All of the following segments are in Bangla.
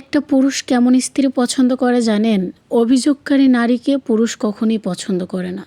একটা পুরুষ কেমন স্ত্রী পছন্দ করে জানেন? অভিযোগকারী নারীকে পুরুষ কখনোই পছন্দ করে না।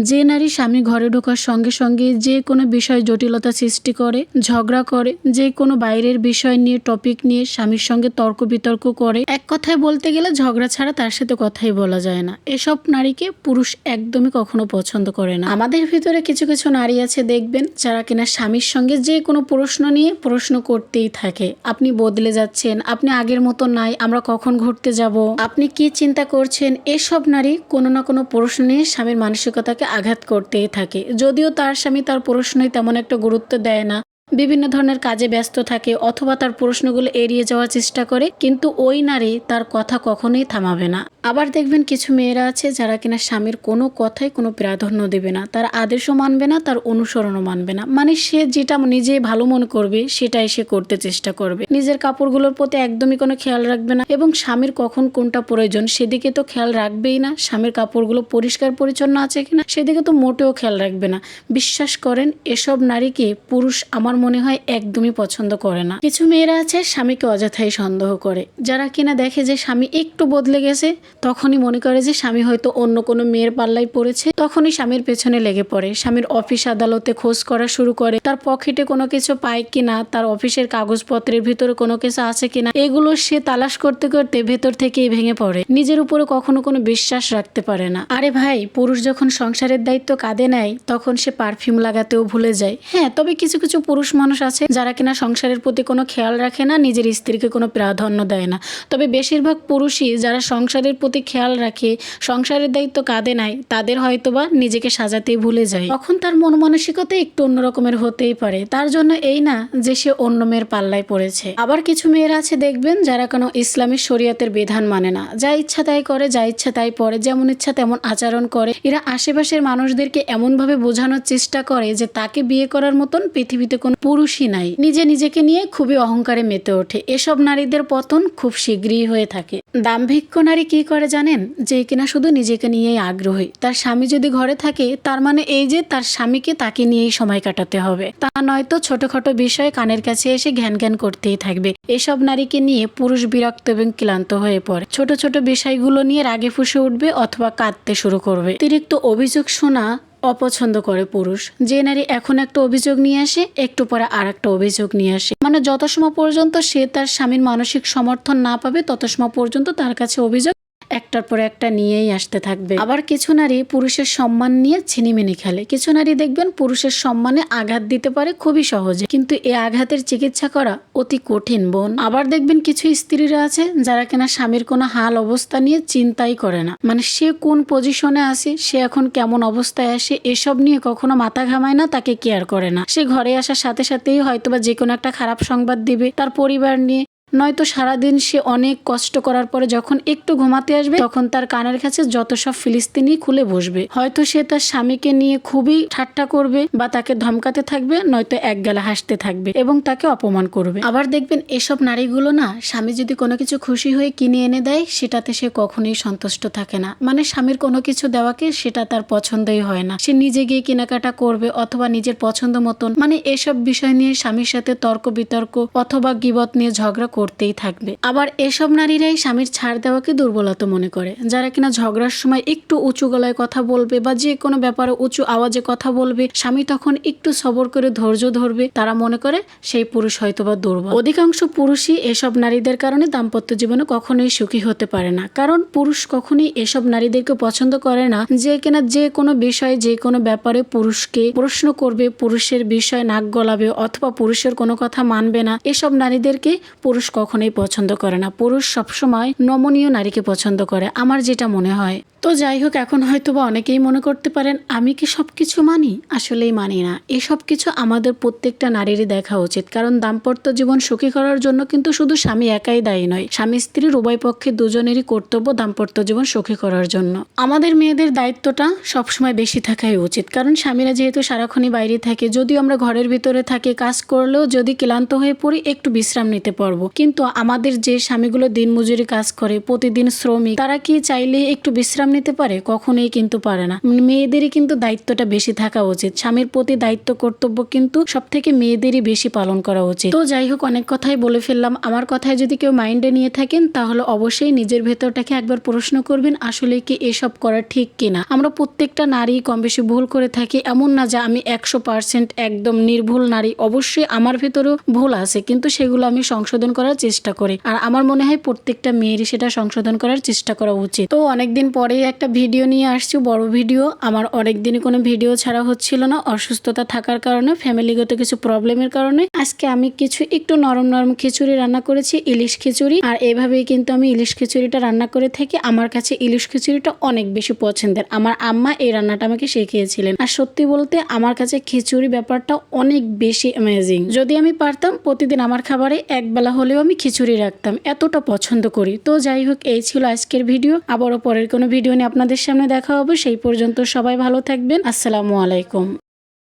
যে নারী স্বামী ঘরে ঢোকার সঙ্গে সঙ্গে যে কোনো বিষয় জটিলতা সৃষ্টি করে, ঝগড়া করে, যে কোনো বাইরের বিষয় নিয়ে টপিক নিয়ে স্বামীর সঙ্গে তর্ক বিতর্ক করে, এক কথায় বলতে গেলে ঝগড়া ছাড়া তার সাথে কথাই বলা যায় না। এসব নারীকে পুরুষ একদমই কখনো পছন্দ করে না। আমাদের ভিতরে কিছু কিছু নারী আছে দেখবেন, যারা কিনা স্বামীর সঙ্গে যে কোনো প্রশ্ন নিয়ে প্রশ্ন করতেই থাকে। আপনি বদলে যাচ্ছেন, আপনি আগের মতো নাই, আমরা কখন ঘুরতে যাব? আপনি কি চিন্তা করছেন? এসব নারী কোনো না কোনো প্রশ্ন স্বামীর মানসিকতাকে আঘাত করতেই থাকে। যদিও তার স্বামী তার প্রশ্নই তেমন একটা গুরুত্ব দেয় না। বিভিন্ন ধরনের কাজে ব্যস্ত থাকে অথবা তার প্রশ্নগুলো এড়িয়ে যাওয়ার চেষ্টা করে, কিন্তু ওই নারী তার কথা কখনোই থামাবে না। আবার দেখবেন কিছু মেয়েরা আছে যারা কিনা স্বামীর কোনো কথাই কোনো প্রাধান্য দেবে না, তার আদেশও মানবে না, তার অনুসরণও মানবে না। মানে সে যেটা নিজে ভালো মনে করবে, সেটাই সে করতে চেষ্টা করবে। নিজের কাপড়গুলোর প্রতি একদমই কোনো খেয়াল রাখবে না এবং স্বামীর কখন কোনটা প্রয়োজন, সেদিকে তো খেয়াল রাখবেই না। স্বামীর কাপড়গুলো পরিষ্কার পরিচ্ছন্ন আছে কিনা, সেদিকে তো মোটেও খেয়াল রাখবে না। বিশ্বাস করেন, এসব নারীকে পুরুষ আমার মনে হয় একদমই পছন্দ করে না। কিছু মেয়েরা আছে স্বামীকে অযথাই সন্দেহ করে। যারা কিনা দেখে যে স্বামী একটু বদলে গেছে, তখনই মনে করে যে স্বামী হয়তো অন্য কোনো মেয়ের পাল্লায় পড়েছে। তখনই স্বামীর পেছনে লেগে পড়ে। স্বামীর অফিস আদালতে খোঁজ করা শুরু করে। তার পকেটে কোনো কিছু পায় কিনা, তার অফিসের কাগজপত্রের ভিতরে কোনো কিছু আছে কিনা, এগুলো সে তালাশ করতে করতে ভেতর থেকেই ভেঙে পড়ে। নিজের উপরে কখনো কোনো বিশ্বাস রাখতে পারে না। আরে ভাই, পুরুষ যখন সংসারের দায়িত্ব কাঁধে নেয়, তখন সে পারফিউম লাগাতেও ভুলে যায়। হ্যাঁ তবে কিছু কিছু পুরুষ মানুষ আছে যারা কিনা সংসারের প্রতি কোনো খেয়াল রাখে না, নিজের স্ত্রীকে কোনো প্রাধান্য দেয় না। তবে বেশিরভাগ পুরুষই যারা সংসারের প্রতি খেয়াল রাখে, সংসারের দায়িত্ব কাঁধে নেয়, তাদের হয়তোবা নিজেকে সাজাতেই ভুলে যায়। তখন তার মন মানসিকতা একটু অন্যরকমের হতেই পারে। তার জন্য এই না যে সে অন্য মেয়ের পাল্লায় পড়েছে। আবার কিছু মেয়েরা আছে দেখবেন যারা কোনো ইসলামী শরীয়তের বিধান মানে না। যা ইচ্ছা তাই করে, যা ইচ্ছা তাই পরে যেমন ইচ্ছা তেমন আচরণ করে। এরা আশেপাশের মানুষদেরকে এমনভাবে বোঝানোর চেষ্টা করে যে তাকে বিয়ে করার মতন পৃথিবীতে কোনো পুরুষই নাই। নিজে নিজেকে নিয়ে খুবই অহংকারে মেতে ওঠে। এসব নারীদের পতন খুব শীঘ্রই হয়ে থাকে। দাম্ভিক্য নারী কি করে জানেন? যে কিনা শুধু নিজেকে নিয়েই আগ্রহী। তার স্বামী যদি ঘরে থাকে, তার মানে এই যে তার স্বামীকে তাকে নিয়েই সময় কাটাতে হবে। তা নয়তো ছোটখাটো বিষয়ে কানের কাছে এসে ঘ্যান ঘ্যান করতেই থাকবে। এসব নারীকে নিয়ে পুরুষ বিরক্ত এবং ক্লান্ত হয়ে পড়ে। ছোট ছোট বিষয়গুলো নিয়ে রাগে ফুসে উঠবে অথবা কাঁদতে শুরু করবে। অতিরিক্ত অভিযোগ শোনা অপছন্দ করে পুরুষ। যে নারী এখন একটা অভিযোগ নিয়ে আসে, একটু পরে আর একটা অভিযোগ নিয়ে আসে। মানে যত সময় পর্যন্ত সে তার স্বামীর মানসিক সমর্থন না পাবে, তত সময় পর্যন্ত তার কাছে অভিযোগ একটার পর একটা নিয়েই আসতে থাকবে। আবার কিছু নারী পুরুষের সম্মান নিয়ে ছিনিমিনি খেলে। কিছু নারী দেখবেন পুরুষের সম্মানে আঘাত দিতে পারে খুবই সহজে। কিন্তু এই আঘাতের চিকিৎসা করা অতি কঠিন, বোন। আবার দেখবেন কিছু স্ত্রীরা আছে যারা কিনা স্বামীর কোনো হাল অবস্থা নিয়ে চিন্তাই করে না। মানে সে কোন পজিশনে আসে সে এখন কেমন অবস্থায় আসে, এসব নিয়ে কখনো মাথা ঘামায় না, তাকে কেয়ার করে না। সে ঘরে আসার সাথে সাথেই হয়তোবা যে কোনো একটা খারাপ সংবাদ দিবে, তার পরিবার নিয়ে নয়তো সারাদিন সে অনেক কষ্ট করার পরে যখন একটু ঘুমাতে আসবে, তখন তার কানের কাছে যত সব ফিলিস্তিনি খুলে বসবে। হয়তো সে তার স্বামীকে নিয়ে খুবই ঠাট্টা করবে বা তাকে ধমকাতে থাকবে, নয়তো এক গেলা হাসতে থাকবে এবং তাকে অপমান করবে। আবার দেখবেন এসব নারীগুলো না, স্বামী যদি কোনো কিছু খুশি হয়ে কিনে এনে দেয়, সেটাতে সে কখনোই সন্তুষ্ট থাকে না। মানে স্বামীর কোনো কিছু দেওয়াকে সেটা তার পছন্দই হয় না। সে নিজে গিয়ে কেনাকাটা করবে অথবা নিজের পছন্দ মতন মানে এসব বিষয় নিয়ে স্বামীর সাথে তর্ক বিতর্ক অথবা গিবত নিয়ে ঝগড়া করতেই থাকবে। আবার এসব নারীরাই স্বামীর ছাড় দেওয়াকে দুর্বলতা মনে করে। যারা কিনা ঝগড়ার সময় একটু উঁচু গলায় কথা বলবে বা যে কোনো ব্যাপারে উঁচু আওয়াজে কথা বলবে, স্বামী তখন একটু সবর করে ধৈর্য ধরবে, তারা মনে করে সেই পুরুষ হয়তো বা দুর্বল। অধিকাংশ পুরুষই এসব নারীদের কারণে দাম্পত্য জীবনে কখনোই সুখী হতে পারে না। কারণ পুরুষ কখনোই এসব নারীদেরকে পছন্দ করে না। যে কিনা যে কোনো বিষয়ে, যে কোনো ব্যাপারে পুরুষকে প্রশ্ন করবে, পুরুষের বিষয়ে নাক গলাবে অথবা পুরুষের কোনো কথা মানবে না। এসব নারীদেরকে পুরুষ কখনোই পছন্দ করে না। পুরুষ সবসময় নমনীয় নারীকে পছন্দ করে, আমার যেটা মনে হয়। তো যাই হোক, এখন হয়তো বা অনেকেই মনে করতে পারেন, আমি কি সব কিছু মানি? আসলেই মানি না। এসব কিছু আমাদের প্রত্যেকটা নারীরই দেখা উচিত। কারণ দাম্পত্য জীবন সুখী করার জন্য কিন্তু শুধু স্বামী একাই দায়ী নয়, স্বামী স্ত্রীর উভয় পক্ষে দুজনেরই কর্তব্য দাম্পত্য জীবন সুখী করার জন্য। আমাদের মেয়েদের দায়িত্বটা সবসময় বেশি থাকাই উচিত। কারণ স্বামীরা যেহেতু সারাক্ষণই বাইরে থাকে, যদিও আমরা ঘরের ভিতরে থাকি, কাজ করলেও যদি ক্লান্ত হয়ে পড়ি, একটু বিশ্রাম নিতে পারব। কিন্তু আমাদের যে স্বামীগুলো দিনমজুরি কাজ করে, প্রতিদিন শ্রমিক, তারা কি চাইলে একটু বিশ্রাম নিতে পারে? কখনোই কিন্তু পারে না। মেয়েদেরই কিন্তু দায়িত্বটা বেশি থাকা উচিত। স্বামীর প্রতি দায়িত্ব, কর্তব্য কিন্তু সব থেকে মেয়েদেরই বেশি পালন করা উচিত। তো যাই হোক, অনেক কথাই বলে ফেললাম। আমার কথায় যদি কেউ মাইন্ডে নিয়ে থাকেন, তাহলে অবশ্যই নিজের ভেতরটাকে একবার প্রশ্ন করবেন, আসলে কি এসব করা ঠিক কিনা? আমরা প্রত্যেকটা নারী কম বেশি ভুল করে থাকি। এমন না যে আমি একশো পার্সেন্ট একদম নির্ভুল নারী। অবশ্যই আমার ভেতরেও ভুল আছে, কিন্তু সেগুলো আমি সংশোধন করার চেষ্টা করি। আর আমার মনে হয় প্রত্যেকটা মেয়েরই সেটা সংশোধন করার চেষ্টা করা উচিত। তো অনেকদিন পরে একটা ভিডিও নিয়ে আসছি, বড় ভিডিও। আমার অনেকদিনই কোনো ভিডিও ছাড়া হচ্ছিল না। অসুস্থতা থাকার কারণে ফ্যামিলিগত কিছু প্রবলেমের কারণে। আজকে আমি কিছু একটু নরম নরম খিচুড়ি রান্না করেছি, ইলিশ খিচুড়ি। আর এভাবেই কিন্তু আমি ইলিশ খিচুড়িটা রান্না করে থাকি। আমার কাছে ইলিশ খিচুড়িটা অনেক বেশি পছন্দের। আমার আম্মা এই রান্নাটা আমাকে শিখিয়েছিলেন। আর সত্যি বলতে, আমার কাছে খিচুড়ি ব্যাপারটা অনেক বেশি অ্যামেজিং যদি আমি পারতাম, প্রতিদিন আমার খাবারে একবেলা হলেও আমি খিচুড়ি রাখতাম, এতটা পছন্দ করি। তো যাই হোক, এই ছিল আজকের ভিডিও। আবারও পরের কোনো ভিডিও নিয়ে আপনাদের সামনে দেখা হবে। সেই পর্যন্ত সবাই ভালো থাকবেন। আসসালামু আলাইকুম।